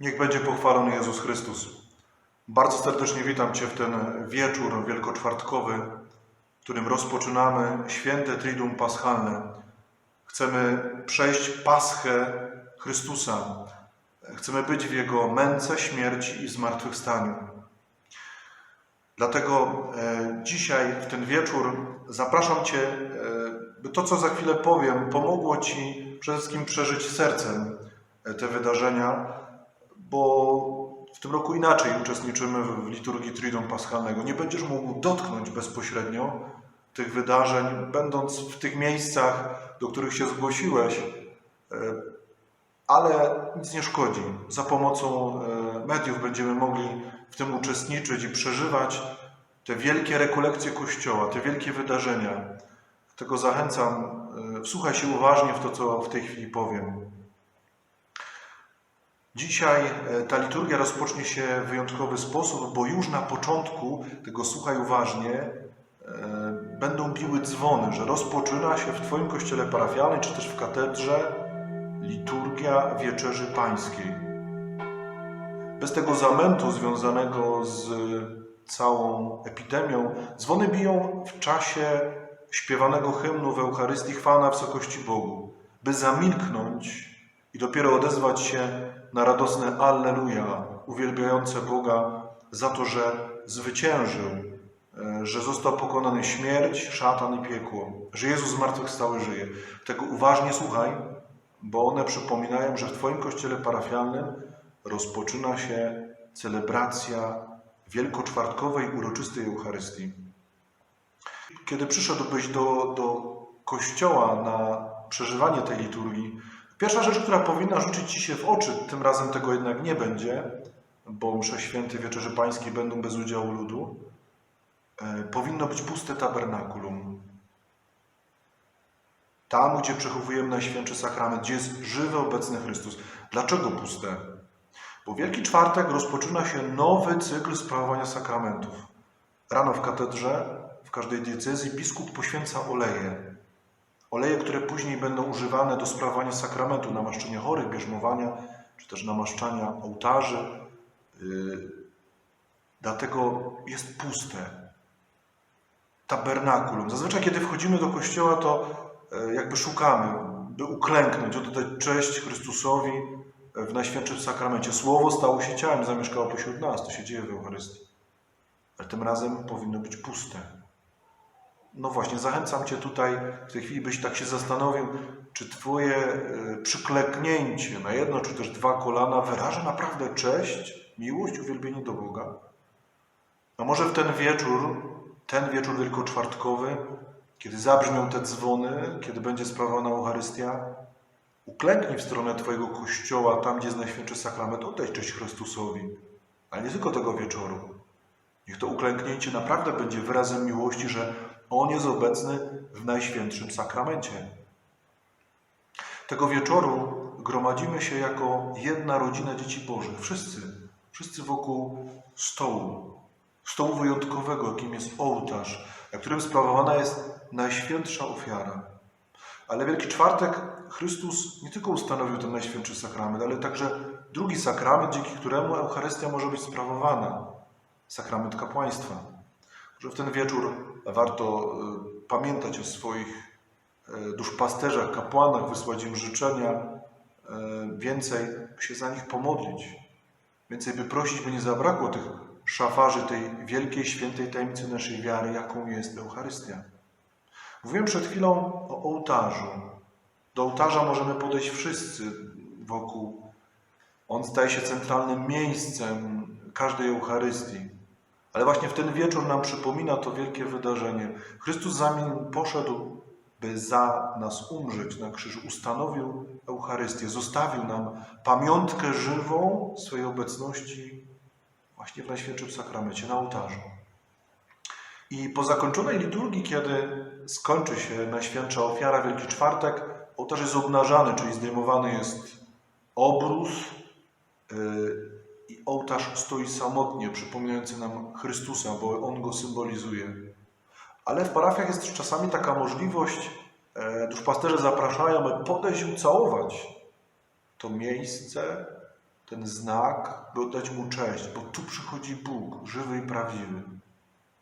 Niech będzie pochwalony Jezus Chrystus. Bardzo serdecznie witam Cię w ten wieczór wielkoczwartkowy, w którym rozpoczynamy święte Triduum Paschalne. Chcemy przejść Paschę Chrystusa. Chcemy być w Jego męce, śmierci i zmartwychwstaniu. Dlatego e, dzisiaj, w ten wieczór, zapraszam Cię, e, by to, co za chwilę powiem, pomogło Ci przede wszystkim przeżyć sercem e, te wydarzenia, bo w tym roku inaczej uczestniczymy w, liturgii Triduum Paschalnego. Nie będziesz mógł dotknąć bezpośrednio tych wydarzeń, będąc w tych miejscach, do których się zgłosiłeś, e, ale nic nie szkodzi. Za pomocą e, mediów będziemy mogli w tym uczestniczyć i przeżywać te wielkie rekolekcje Kościoła, te wielkie wydarzenia. Dlatego zachęcam, e, wsłuchaj się uważnie w to, co w tej chwili powiem. Dzisiaj e, ta liturgia rozpocznie się w wyjątkowy sposób, bo już na początku tego słuchaj uważnie e, będą biły dzwony, że rozpoczyna się w Twoim kościele parafialnym czy też w katedrze liturgia wieczerzy pańskiej. Bez tego zamętu związanego z całą epidemią, dzwony biją w czasie śpiewanego hymnu w Eucharystii chwała na wysokości Bogu, by zamilknąć i dopiero odezwać się na radosne Alleluja, uwielbiające Boga za to, że zwyciężył, e, że został pokonany śmierć, szatan i piekło, że Jezus zmartwychwstały żyje. Tego uważnie słuchaj, bo one przypominają, że w Twoim kościele parafialnym rozpoczyna się celebracja wielkoczwartkowej, uroczystej Eucharystii. Kiedy przyszedłbyś do, do kościoła na przeżywanie tej liturgii, pierwsza rzecz, która powinna rzucić Ci się w oczy, tym razem tego jednak nie będzie, bo msze święte Wieczerzy Pańskiej będą bez udziału ludu, e, powinno być puste tabernakulum. Tam, gdzie przechowujemy Najświętszy Sakrament, gdzie jest żywy, obecny Chrystus. Dlaczego puste? Bo Wielki Czwartek rozpoczyna się nowy cykl sprawowania sakramentów. Rano w katedrze, w każdej diecezji biskup poświęca oleje. Oleje, które później będą używane do sprawowania sakramentu, namaszczenia chorych, bierzmowania, czy też namaszczania ołtarzy. Yy, Dlatego jest puste. Tabernakulum. Zazwyczaj, kiedy wchodzimy do kościoła, to e, jakby szukamy, by uklęknąć, oddać cześć Chrystusowi w Najświętszym Sakramencie. Słowo stało się ciałem, zamieszkało pośród nas. To się dzieje w Eucharystii. Ale tym razem powinno być puste. No właśnie, zachęcam Cię tutaj w tej chwili, byś tak się zastanowił, czy Twoje e, przykleknięcie na jedno czy też dwa kolana wyraża naprawdę cześć, miłość, uwielbienie do Boga. A może w ten wieczór, ten wieczór wielkoczwartkowy, kiedy zabrzmią te dzwony, kiedy będzie sprawowana Eucharystia, uklęknij w stronę Twojego kościoła, tam gdzie jest Najświętszy Sakrament, oddaj cześć Chrystusowi. Ale nie tylko tego wieczoru. Niech to uklęknięcie naprawdę będzie wyrazem miłości, że On jest obecny w Najświętszym Sakramencie. Tego wieczoru gromadzimy się jako jedna rodzina dzieci Bożych. Wszyscy, wszyscy wokół stołu. Stołu wyjątkowego, jakim jest ołtarz, na którym sprawowana jest Najświętsza ofiara. Ale Wielki Czwartek Chrystus nie tylko ustanowił ten Najświętszy Sakrament, ale także drugi sakrament, dzięki któremu Eucharystia może być sprawowana. Sakrament kapłaństwa. Że w ten wieczór warto y, pamiętać o swoich y, duszpasterzach, kapłanach, wysłać im życzenia, y, więcej się za nich pomodlić, więcej by prosić, by nie zabrakło tych szafarzy tej wielkiej, świętej tajemnicy naszej wiary, jaką jest Eucharystia. Mówiłem przed chwilą o ołtarzu. Do ołtarza możemy podejść wszyscy wokół. On staje się centralnym miejscem każdej Eucharystii. Ale właśnie w ten wieczór nam przypomina to wielkie wydarzenie. Chrystus zanim poszedł, by za nas umrzeć na krzyżu, ustanowił Eucharystię, zostawił nam pamiątkę żywą swojej obecności właśnie w Najświętszym Sakramencie, na ołtarzu. I po zakończonej liturgii, kiedy skończy się Najświętsza Ofiara, Wielki Czwartek, ołtarz jest obnażany, czyli zdejmowany jest obrus yy, i ołtarz stoi samotnie, przypominający nam Chrystusa, bo On go symbolizuje. Ale w parafiach jest czasami taka możliwość, e, duszpasterze zapraszają, by podejść ucałować to miejsce, ten znak, by oddać Mu cześć, bo tu przychodzi Bóg, żywy i prawdziwy.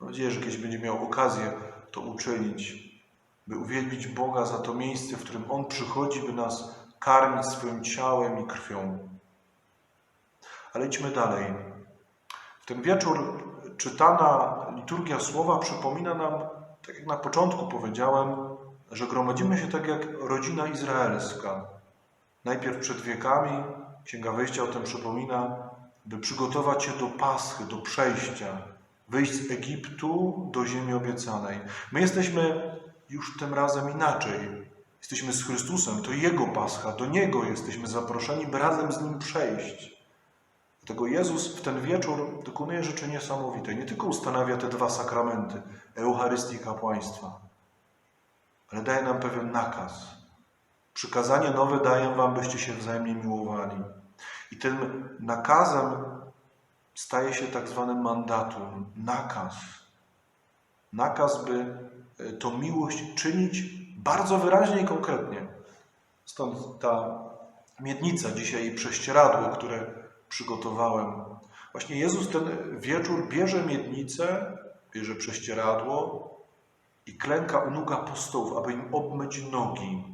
Mam nadzieję, że kiedyś będzie miał okazję to uczynić, by uwielbić Boga za to miejsce, w którym On przychodzi, by nas karmić swoim ciałem i krwią. Ale idźmy dalej. W ten wieczór czytana liturgia słowa przypomina nam, tak jak na początku powiedziałem, że gromadzimy się tak jak rodzina izraelska. Najpierw przed wiekami, Księga Wyjścia o tym przypomina, by przygotować się do Paschy, do przejścia, wyjść z Egiptu do ziemi obiecanej. My jesteśmy już tym razem inaczej. Jesteśmy z Chrystusem, to Jego Pascha, do Niego jesteśmy zaproszeni, by razem z Nim przejść. Dlatego Jezus w ten wieczór dokonuje rzeczy niesamowitej. Nie tylko ustanawia te dwa sakramenty, Eucharystii i kapłaństwa, ale daje nam pewien nakaz. Przykazanie nowe daję wam, byście się wzajemnie miłowali. I tym nakazem staje się tak zwanym mandatum, nakaz. Nakaz, by e, tą miłość czynić bardzo wyraźnie i konkretnie. Stąd ta miednica dzisiaj i prześcieradło, które przygotowałem. Właśnie Jezus ten wieczór bierze miednicę, bierze prześcieradło i klęka u nóg apostołów, aby im obmyć nogi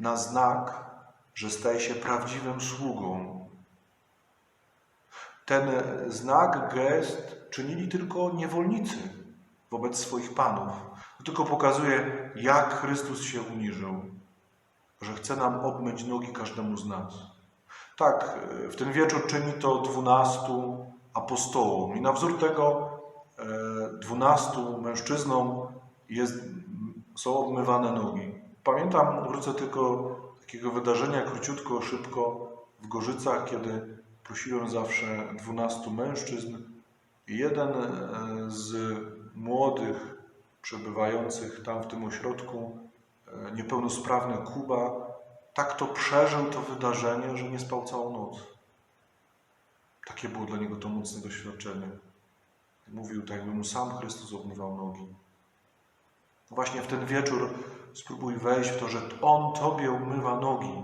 na znak, że staje się prawdziwym sługą. Ten znak, gest czynili tylko niewolnicy wobec swoich panów. To tylko pokazuje, jak Chrystus się uniżył, że chce nam obmyć nogi każdemu z nas. Tak, w ten wieczór czyni to dwunastu apostołom i na wzór tego e, dwunastu mężczyznom jest, są obmywane nogi. Pamiętam, wrócę tylko takiego wydarzenia króciutko, szybko w Gorzycach, kiedy prosiłem zawsze dwunastu mężczyzn i jeden e, z młodych przebywających tam w tym ośrodku, e, niepełnosprawny Kuba, tak to przeżył to wydarzenie, że nie spał całą noc. Takie było dla niego to mocne doświadczenie. Mówił tak, jakby mu sam Chrystus obmywał nogi. Właśnie w ten wieczór spróbuj wejść w to, że On Tobie umywa nogi,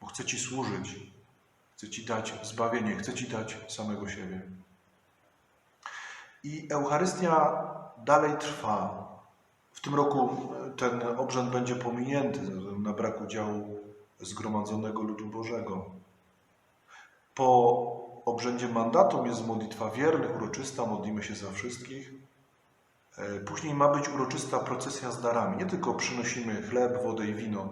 bo chce Ci służyć, chce Ci dać zbawienie, chce Ci dać samego siebie. I Eucharystia dalej trwa. W tym roku ten obrzęd będzie pominięty na brak udziału zgromadzonego ludu Bożego. Po obrzędzie mandatum jest modlitwa wiernych, uroczysta, modlimy się za wszystkich. E, Później ma być uroczysta procesja z darami. Nie tylko przynosimy chleb, wodę i wino,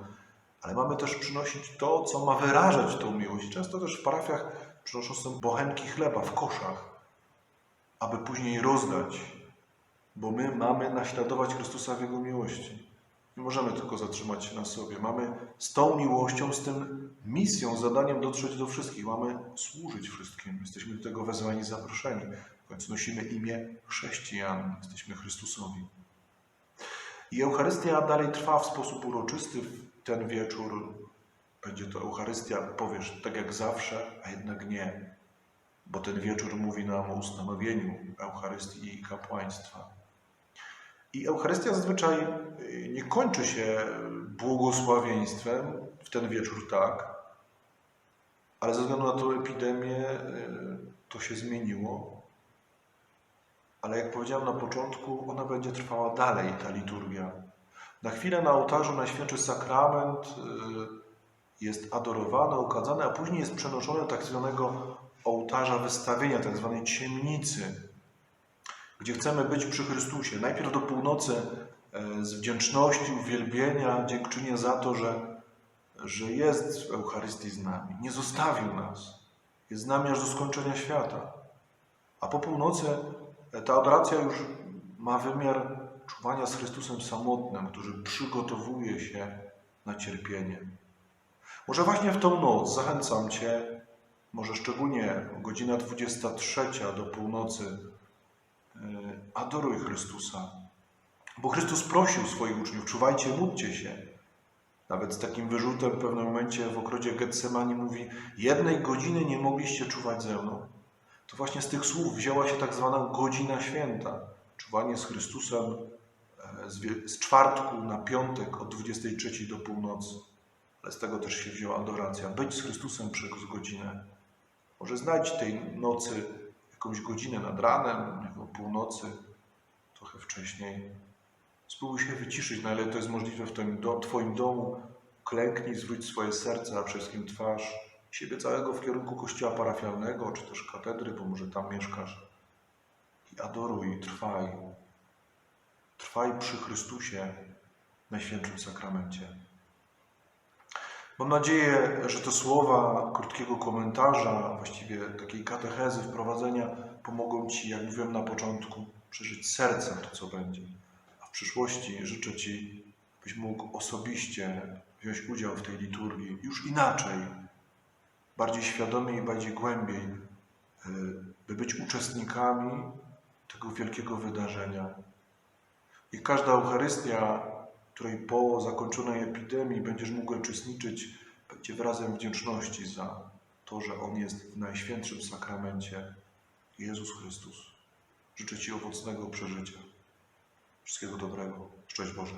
ale mamy też przynosić to, co ma wyrażać tą miłość. Często też w parafiach przynoszą się bochenki chleba w koszach, aby później rozdać, bo my mamy naśladować Chrystusa w Jego miłości. Nie możemy tylko zatrzymać się na sobie. Mamy z tą miłością, z tym misją, zadaniem dotrzeć do wszystkich. Mamy służyć wszystkim. Jesteśmy do tego wezwani, zaproszeni. W końcu nosimy imię chrześcijan. Jesteśmy Chrystusowi. I Eucharystia dalej trwa w sposób uroczysty w ten wieczór. Będzie to Eucharystia, powiesz, tak jak zawsze, a jednak nie. Bo ten wieczór mówi nam o ustanowieniu Eucharystii i kapłaństwa. I Eucharystia zazwyczaj y, nie kończy się błogosławieństwem w ten wieczór, tak, ale ze względu na tę epidemię y, to się zmieniło. Ale jak powiedziałem na początku, ona będzie trwała dalej, ta liturgia. Na chwilę na ołtarzu Najświętszy Sakrament y, jest adorowany, okadzany, a później jest przenoszony do tak zwanego ołtarza wystawienia, tak zwanej ciemnicy, gdzie chcemy być przy Chrystusie. Najpierw do północy e, z wdzięczności, uwielbienia, dziękczynienia za to, że, że jest w Eucharystii z nami. Nie zostawił nas. Jest z nami aż do skończenia świata. A po północy e, ta adoracja już ma wymiar czuwania z Chrystusem samotnym, który przygotowuje się na cierpienie. Może właśnie w tą noc zachęcam Cię, może szczególnie godzina 23 do północy, adoruj Chrystusa. Bo Chrystus prosił swoich uczniów, czuwajcie, módlcie się. Nawet z takim wyrzutem w pewnym momencie w ogrodzie Getsemani mówi, jednej godziny nie mogliście czuwać ze mną. To właśnie z tych słów wzięła się tak zwana godzina święta. Czuwanie z Chrystusem z czwartku na piątek od 23 do północy. ale z tego też się wzięła adoracja. Być z Chrystusem przez godzinę. Może znajdź tej nocy jakąś godzinę nad ranem, o północy, trochę wcześniej. Spróbuj się wyciszyć, na ile to jest możliwe w twoim, do, twoim domu. Klęknij, zwróć swoje serce, a przede wszystkim twarz siebie całego w kierunku kościoła parafialnego, czy też katedry, bo może tam mieszkasz. I adoruj, trwaj. Trwaj przy Chrystusie, Najświętszym Sakramencie. Mam nadzieję, że te słowa krótkiego komentarza, właściwie takiej katechezy, wprowadzenia, pomogą Ci, jak mówiłem na początku, przeżyć sercem to, co będzie. A w przyszłości życzę Ci, byś mógł osobiście wziąć udział w tej liturgii już inaczej, bardziej świadomie i bardziej głębiej, y, by być uczestnikami tego wielkiego wydarzenia. I każda Eucharystia, której po zakończonej epidemii będziesz mógł uczestniczyć, będzie wyrazem wdzięczności za to, że On jest w Najświętszym Sakramencie Jezus Chrystus. Życzę Ci owocnego przeżycia. Wszystkiego dobrego. Szczęść Boże.